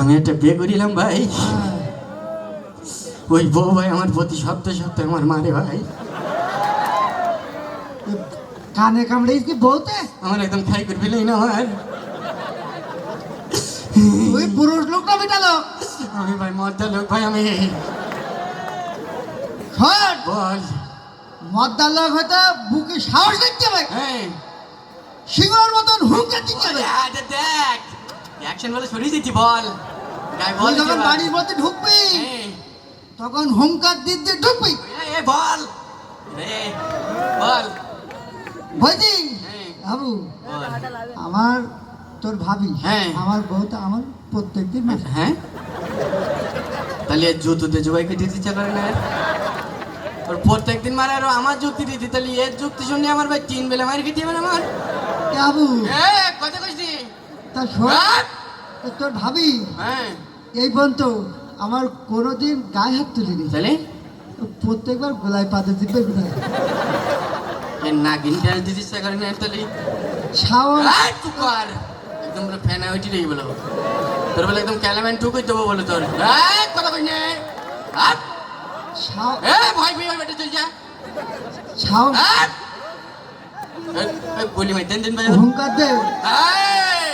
আমি একটা বিয়ে করিলাম ভাই। ওই বউ ভাই আমার প্রতি সপ্তাহে সপ্তাহে আমার মারে ভাই। কানে কামড়ে কি বলতে আমার একদম খাই করে না আমার। ওই পুরুষ লোকটা মেটালো আমি ভাই মদ্দা লোক ভাই আমি বল। মদ্দার লোক হয়তো বুকে সাহস দেখতে হ্যাঁ সিংহর মতন হুঙ্কার দিতে হবে অ্যাকশন বলে সরিয়ে দিচ্ছি বল বল তুই যখন বাড়ির মধ্যে ঢুকবি। তখন হুঙ্কার দিতে ঢুকবি। এ, বল। এ, বল। বলছি হ্যাঁ, বাবু আমার তোর ভাবি হ্যাঁ। আমার বউ তো আমার প্রত্যেক দিন হ্যাঁ? তাহলে জুতোতে জবাইকে দিতে ইচ্ছা করে না? ওর প্রত্যেকদিন মারে আর আমার যুক্তি দিতে তাহলে এর যুক্তি শুনে আমার ভাই তিন বেলা মার খেতে আমার? বাবু? এ কথা কইছি। তা শোন। তোর ভাবি? হ্যাঁ। এই পর্যন্ত আমার কোনোদিন গায়ে হাত তুলিনি। তাহলে? প্রত্যেকবার গোলায় পাতে দিবে করে না তাহলে? শাওন আহ, একদম পুরো ফ্যান বলো তোর বলে একদম ক্যালামেন টুকুই দেবো বলে তোর। কথা কই না। এ ভাই ভাই বেটা চল যা। শাওন এ, মাই দেন দেন ভাই। হুঙ্কার দে। আয়